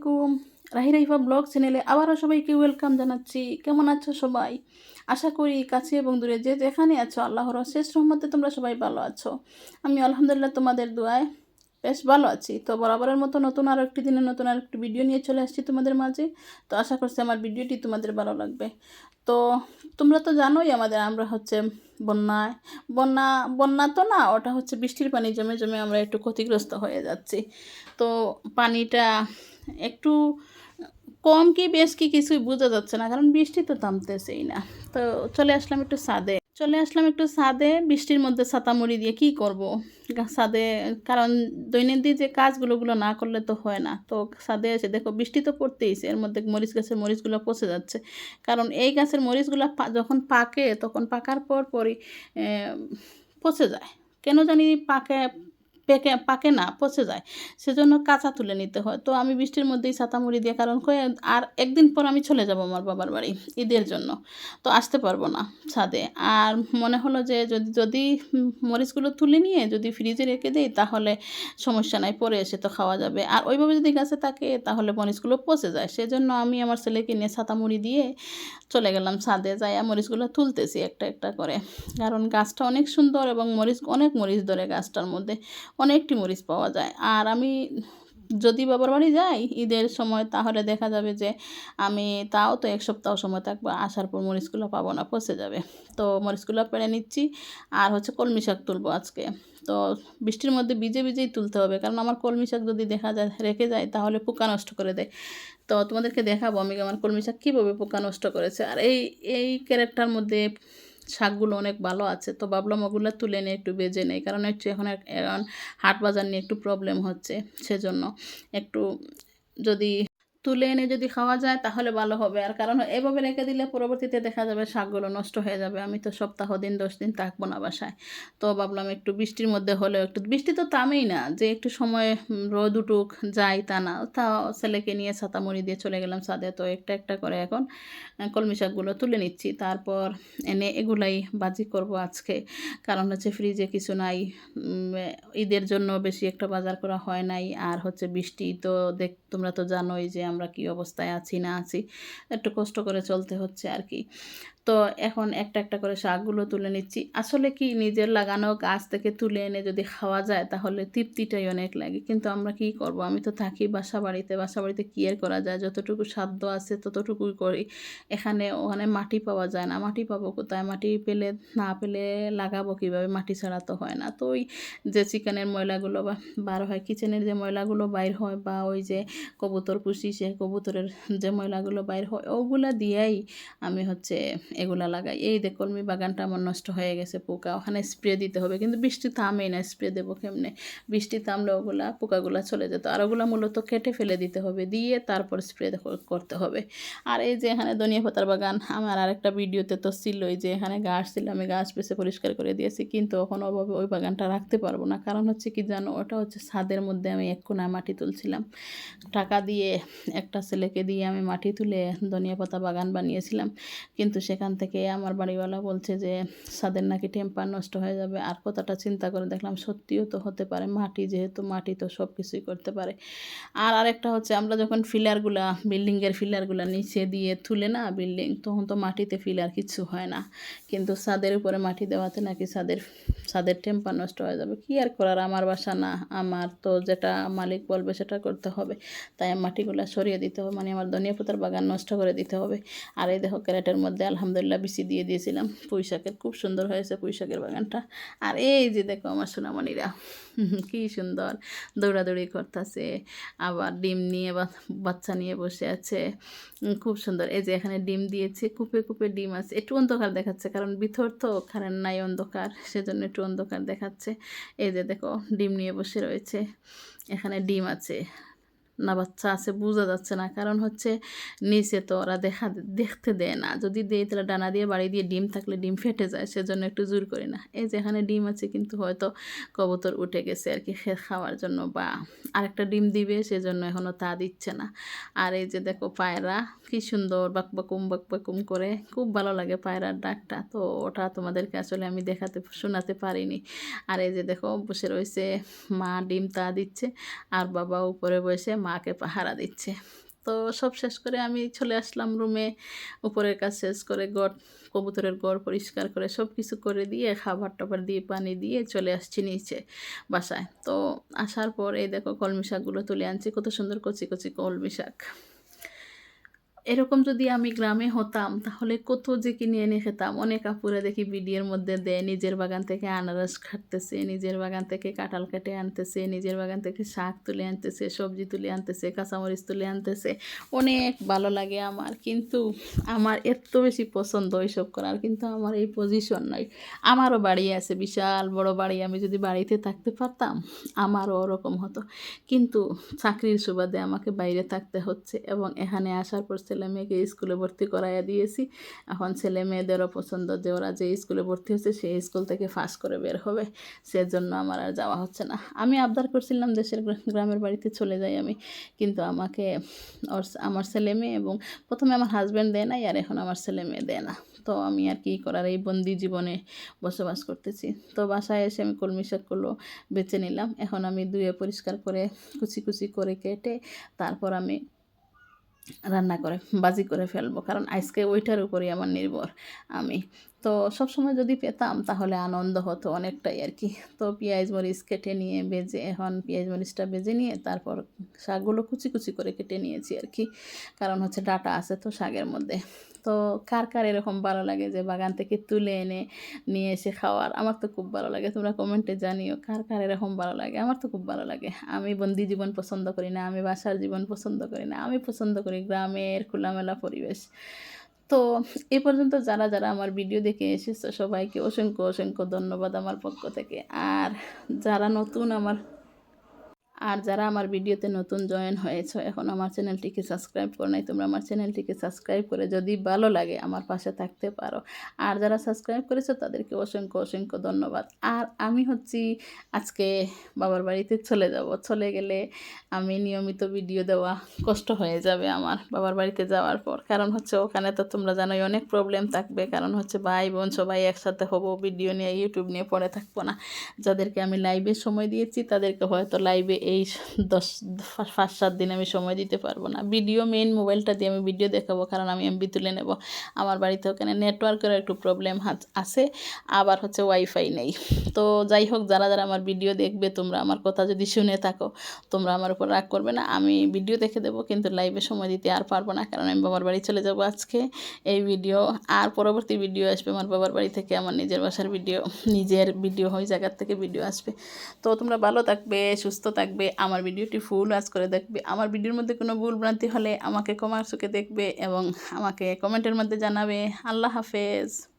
আলাইকুম। রাহি রাহিফা ব্লগ চ্যানেলে আবারও সবাইকে ওয়েলকাম জানাচ্ছি। কেমন আছো সবাই? আশা করি কাছে এবং দূরে যে যেখানে আছো, আল্লাহর শেষ রহমতে তোমরা সবাই ভালো আছো। আমি আলহামদুলিল্লাহ তোমাদের দোয়ায় বেশ ভালো আছি। তো বরাবরের মতো নতুন আরও একটি দিনে নতুন আর একটি ভিডিও নিয়ে চলে আসছি তোমাদের মাঝে। তো আশা করছি আমার ভিডিওটি তোমাদের ভালো লাগবে। তো তোমরা তো জানোই আমাদের, আমরা হচ্ছে বন্যায়। বন্যা বন্যা তো না, ওটা হচ্ছে বৃষ্টির পানি জমে জমে আমরা একটু ক্ষতিগ্রস্ত হয়ে যাচ্ছি। তো পানিটা একটু কম কি বেশ কি কিছুই বোঝা যাচ্ছে না, কারণ বৃষ্টি তো থামতেছেই না। তো চলে আসলাম একটু ছাদে। চলে আসলাম একটু ছাদে, বৃষ্টির মধ্যে ছাতা মুড়ি দিয়ে কি করব? ছাদে, কারণ দৈনন্দিন যে কাজগুলো গুলো না করলে তো হয় না। তো ছাদে এসে দেখো বৃষ্টি তো পড়তেইছে এর মধ্যে মরিচ গাছের মরিচগুলো পচে যাচ্ছে। কারণ এই গাছের মরিচগুলো যখন পাকে, তখন পাকার পর পরই পচে যায়। কেন জানি পাকে পেকে, পাকে না, পচে যায়। সেজন্য কাঁচা তুলে নিতে হয়। তো আমি বৃষ্টির মধ্যেই ছাতা মুড়ি দিয়ে কারণ আর একদিন পর আমি চলে যাব আমার বাবার বাড়ি ঈদের জন্য। তো আসতে পারব না ছাদে। আর মনে হলো যে যদি যদি মরিচগুলো তুলে নিয়ে যদি ফ্রিজে রেখে দিই, তাহলে সমস্যা নাই, পরে এসে তো খাওয়া যাবে। আর ওইভাবে যদি গাছে থাকে, তাহলে মরিচগুলো পচে যায়। সেজন্য আমি আমার ছেলেকে নিয়ে ছাতা মুড়ি দিয়ে চলে গেলাম ছাদে যাইয়া মরিচগুলো তুলতেছি একটা একটা করে। কারণ গাছটা অনেক সুন্দর এবং মরিচ, অনেক মরিচ ধরে গাছটার মধ্যে অনেকটি মরিচ পাওয়া যায়। আর আমি যদি বাবার বাড়ি যাই ঈদের সময়, তাহলে দেখা যাবে যে আমি তাও তো এক সপ্তাহ সময় থাকব, আসার পর মরিচগুলো পাবো না, পচে যাবে। তো মরিচগুলো পেরে নিচ্ছি আর হচ্ছে কলমি শাক তুলবো আজকে। তো বৃষ্টির মধ্যে ভিজে ভিজেই তুলতে হবে, কারণ আমার কলমি শাক যদি দেখা যায়, রেখে যায়, তাহলে পোকা নষ্ট করে দেয়। তো তোমাদেরকে দেখাবো আমি আমার কলমি শাক কীভাবে পোকা নষ্ট করেছে। আর এই এই ক্যারেক্টার মধ্যে শাকগুলো অনেক ভালো আছে, তো ভাবলাম ওগুলো তুলে নিয়ে একটু বেজে নেই, কারণ হচ্ছে এখন এখন হাট বাজার নিয়ে একটু প্রবলেম হচ্ছে, সেজন্য একটু যদি তুলে এনে যদি খাওয়া যায়, তাহলে ভালো হবে। আর কারণ এভাবে রেখে দিলে পরবর্তীতে দেখা যাবে শাকগুলো নষ্ট হয়ে যাবে। আমি তো সপ্তাহ দিন, দশ দিন থাকব না বাসায়। তো ভাবলাম একটু বৃষ্টির মধ্যে হলেও একটু, বৃষ্টি তো থামেই না। যে একটু সময় রোদ উঠুক, যাই তা না। তা ছেলেকে নিয়ে ছাতা মুড়ি দিয়ে চলে গেলাম ছাদে। তো একটা একটা করে এখন কলমি শাকগুলো তুলে নিচ্ছি। তারপর এনে এগুলাই বাজি করব আজকে। কারণ হচ্ছে ফ্রিজে কিছু নাই। ঈদের জন্য বেশি একটা বাজার করা হয় নাই। আর হচ্ছে বৃষ্টি তো দেখ, তোমরা তো জানোই যে আমরা কি অবস্থায় আছি না আছি একটু কষ্ট করে চলতে হচ্ছে আর কি। তো এখন একটা একটা করে শাকগুলো তুলে নিচ্ছি। আসলে কি নিজের লাগানো গাছ থেকে তুলে এনে যদি খাওয়া যায় তাহলে তৃপ্তিটাই অনেক লাগে। কিন্তু আমরা কি করব? আমি তো থাকি বাসা বাড়িতে বাসা বাড়িতে কি আর করা যায়? যতটুকু সাধ্য আছে ততটুকুই করি। এখানে, ওখানে মাটি পাওয়া যায় না। মাটি পাবো কোথায়? মাটি পেলে, না পেলে লাগাবো কীভাবে? মাটি ছাড়া তো হয় না। তো ওই যে চিকেনের ময়লাগুলো বা বার হয়, কিচেনের যে ময়লাগুলো বাইর হয় বা ওই যে কবুতর পুষি, সে কবুতরের যে ময়লাগুলো বাইর হয়, ওগুলা দিয়েই আমি হচ্ছে এগুলা লাগাই। এই দেখ কলমি বাগানটা আমার নষ্ট হয়ে গেছে পোকা, ওখানে স্প্রে দিতে হবে। কিন্তু বৃষ্টি থামেই না স্প্রে দেবো কেমনে? বৃষ্টি থামলে ওগুলা, পোকাগুলা চলে যেত। আর ওগুলা মূলত কেটে ফেলে দিতে হবে, দিয়ে তারপর স্প্রে করতে হবে। আর এই যে এখানে ধনিয়া পাতার বাগান, আমার আরেকটা ভিডিওতে তো ছিলই যে এখানে গাছ ছিল আমি গাছ পেছে পরিষ্কার করে দিয়েছি। কিন্তু এখন ওভাবে ওই বাগানটা রাখতে পারব না। কারণ হচ্ছে কি জানো, ওটা হচ্ছে ছাদের মধ্যে আমি এক কোনা মাটি তুলছিলাম। টাকা দিয়ে একটা ছেলেকে দিয়ে আমি মাটি তুলে ধনিয়া পাতা বাগান বানিয়েছিলাম। কিন্তু সেখান থেকে আমার বাড়িওয়ালা বলছে যে, ছাদের নাকি টেম্পার নষ্ট হয়ে যাবে। আর কথাটা চিন্তা করে দেখলাম সত্যিও তো হতে পারে, মাটি যেহেতু মাটি তো সব কিছুই করতে পারে। আর আরেকটা হচ্ছে, আমরা যখন ফিলারগুলা, বিল্ডিংয়ের ফিলারগুলা নিচে দিয়ে তুলে না বিল্ডিং, তখন তো মাটিতে ফিলার কিছু হয় না। কিন্তু ছাদের উপরে মাটি দেওয়াতে নাকি ছাদের ছাদের টেম্পার নষ্ট হয়ে যাবে। কি আর করার, আমার বাসা না, আমার তো যেটা মালিক বলবে সেটা করতে হবে। তাই মাটিগুলো সরিয়ে দিতে হবে মানে আমার ধনিয়া পাতার বাগান নষ্ট করে দিতে হবে। আর এই দেখো, ক্যারেটের মধ্যে আলহামদুলিল্লাহ বিচি দিয়ে দিয়েছিলাম। পুঁই শাকের খুব সুন্দর হয়েছে পুঁই শাকের বাগানটা। আর এই যে দেখো আমার সোনামণিরা কি সুন্দর দৌড়াদৌড়ি করতেছে। আবার ডিম নিয়ে বাচ্চা নিয়ে বসে আছে। খুব সুন্দর। এই যে এখানে ডিম দিয়েছে, কুপে কুপে ডিম আছে। একটু অন্ধকার দেখাচ্ছে, কারণ ভিতর তো কারেন্ট নাই অন্ধকার, সেজন্য একটু অন্ধকার দেখাচ্ছে। এই যে দেখো, ডিম নিয়ে বসে রয়েছে। এখানে ডিম আছে। না বাচ্চা আছে, বোঝা যাচ্ছে না। কারণ হচ্ছে নিচে তো ওরা দেখা, দেখতে দেয় না। যদি দেয়, তাহলে ডানা দিয়ে, বাড়ি দিয়ে ডিম থাকলে ডিম ফেটে যায়, সেজন্য একটু জোর করি না। এই যে এখানে ডিম আছে, কিন্তু হয়তো কবুতর উঠে গেছে আর কি খে- খাওয়ার জন্য বা আরেকটা ডিম দিবে, সেজন্য এখনও তা দিচ্ছে না। আর এই যে দেখো পায়রা, কি সুন্দর বাক বাকুম বাক বাকুম করে। খুব ভালো লাগে পায়রার ডাকটা। তো ওটা তোমাদেরকে আসলে আমি দেখাতে, শোনাতে পারিনি। আর এই যে দেখো বসে রয়েছে, মা ডিম তা দিচ্ছে, আর বাবা উপরে বসে মাকে পাহারা দিচ্ছে। তো সব শেষ করে আমি চলে আসলাম রুমে উপরের কাজ শেষ করে গড় কবুতরের গড় পরিষ্কার করে সব কিছু করে দিয়ে, খাবার টাবার দিয়ে, পানি দিয়ে চলে আসছি নিচে বাসায়। তো আসার পর এই দেখো কলমি শাকগুলো তুলে আনছি। কত সুন্দর কচি কচি কলমি শাক। এরকম যদি আমি গ্রামে হতাম, তাহলে কত যে কিনে এনে খেতাম? অনেক আপুরা দেখি ভিডিওর মধ্যে দেয়, নিজের বাগান থেকে আনারস খাটতেছে, নিজের বাগান থেকে কাঁঠাল কেটে আনতেছে, নিজের বাগান থেকে শাক তুলে আনতেছে, সবজি তুলে আনতেছে, কাঁচামরিচ তুলে আনতেছে। অনেক ভালো লাগে আমার, কিন্তু আমার এত বেশি পছন্দ ওইসব করার, কিন্তু আমার এই পজিশন নয় আমারও বাড়ি আছে, বিশাল বড় বাড়ি, আমি যদি বাড়িতে থাকতে পারতাম, আমারও ওরকম হতো। কিন্তু চাকরির সুবাদে আমাকে বাইরে থাকতে হচ্ছে এবং এখানে আসার পর ছেলে মেয়েকে স্কুলে ভর্তি করাইয়া দিয়েছি। এখন ছেলে মেয়েদেরও পছন্দ যে ওরা যে স্কুলে ভর্তি হচ্ছে সেই স্কুল থেকে ফাঁস করে বের হবে। সেজন্য আমার আর যাওয়া হচ্ছে না। আমি আবদার করছিলাম দেশের গ্রামের বাড়িতে চলে যাই আমি। কিন্তু আমাকে ওর আমার ছেলে মেয়ে এবং প্রথমে আমার হাজব্যান্ড দেয় নাই আর এখন আমার ছেলে মেয়ে দেয় না। তো আমি আর কি করার? এই বন্দি জীবনে বসবাস করতেছি। তো বাসায় এসে আমি কলমি শাকগুলো বেছে নিলাম। এখন আমি ধুয়ে পরিষ্কার করে কুচি কুচি করে কেটে তারপর আমি রান্না করে, বাজি করে ফেলব, কারণ আজকে ওইটার উপরেই আমার নির্ভর, আমি। তো সবসময় যদি পেতাম, তাহলে আনন্দ হতো অনেকটাই আর কি। তো পেঁয়াজ মরিচ কেটে নিয়ে বেজে এখন পেঁয়াজ মরিচটা বেজে নিয়ে তারপর শাকগুলো কুচি কুচি করে কেটে নিয়েছি আর কি। কারণ হচ্ছে ডাটা আছে তো শাকের মধ্যে। তো কার কার এরকম ভালো লাগে যে বাগান থেকে তুলে এনে নিয়ে এসে খাওয়ার? আমার তো খুব ভালো লাগে, তোমরা কমেন্টে জানিও কার কার এরকম ভালো লাগে? আমার তো খুব ভালো লাগে। আমি বন্দি জীবন পছন্দ করি না, আমি বাসার জীবন পছন্দ করি না, আমি পছন্দ করি গ্রামের খোলামেলা পরিবেশ। তো এ পর্যন্ত যারা যারা আমার ভিডিও দেখে এসেছে, সবাইকে অসংখ্য অসংখ্য ধন্যবাদ আমার পক্ষ থেকে। আর যারা নতুন আমার আর যারা আমার ভিডিওতে নতুন জয়েন হয়েছে, এখন আমার চ্যানেলটিকে সাবস্ক্রাইব করে নাই, তোমরা আমার চ্যানেলটিকে সাবস্ক্রাইব করে যদি ভালো লাগে আমার পাশে থাকতে পারো। আর যারা সাবস্ক্রাইব করেছ, তাদেরকে অসংখ্য অসংখ্য ধন্যবাদ। আর আমি হচ্ছি, আজকে বাবার বাড়িতে চলে যাব। চলে গেলে আমি নিয়মিত ভিডিও দেওয়া কষ্ট হয়ে যাবে আমার বাবার বাড়িতে যাওয়ার পর। কারণ হচ্ছে ওখানে তো তোমরা জানোই অনেক প্রবলেম থাকবে। কারণ হচ্ছে ভাই বোন সবাই একসাথে হব ভিডিও নিয়ে ইউটিউব নিয়ে পড়ে থাকব না। যাদেরকে আমি লাইভে সময় দিয়েছি, তাদেরকে হয়তো লাইভে এই দশ, পাঁচ সাত দিন আমি সময় দিতে পারব না। ভিডিও মেইন মোবাইলটা দিয়ে আমি ভিডিও দেখাবো, কারণ আমি এমবি তুলে নেব। আমার বাড়িতে ওখানে নেটওয়ার্কেরও একটু প্রবলেম আছে, আবার হচ্ছে ওয়াইফাই নেই। তো যাই হোক, যারা যারা আমার ভিডিও দেখবে, তোমরা আমার কথা যদি শুনে থাকো, তোমরা আমার উপর রাগ করবে না। আমি ভিডিও দেখে দেবো, কিন্তু লাইভে সময় দিতে আর পারব না, কারণ আমি বাবার বাড়ি চলে যাব আজকে। এই ভিডিও আর পরবর্তী ভিডিও আসবে আমার বাবার বাড়ি থেকে, আমার নিজের বাসার ভিডিও নিজের ভিডিও ওই জায়গার থেকে ভিডিও আসবে। তো তোমরা ভালো থাকবে, সুস্থ থাকবে আমার ভিডিওটি ফুল ওয়াচ করে দেখবে। আমার ভিডিওর মধ্যে কোনো ভুল ভ্রান্তি হলে আমাকে কমার দেখবে এবং আমাকে কমেন্টের মধ্যে জানাবে। আল্লাহ হাফেজ।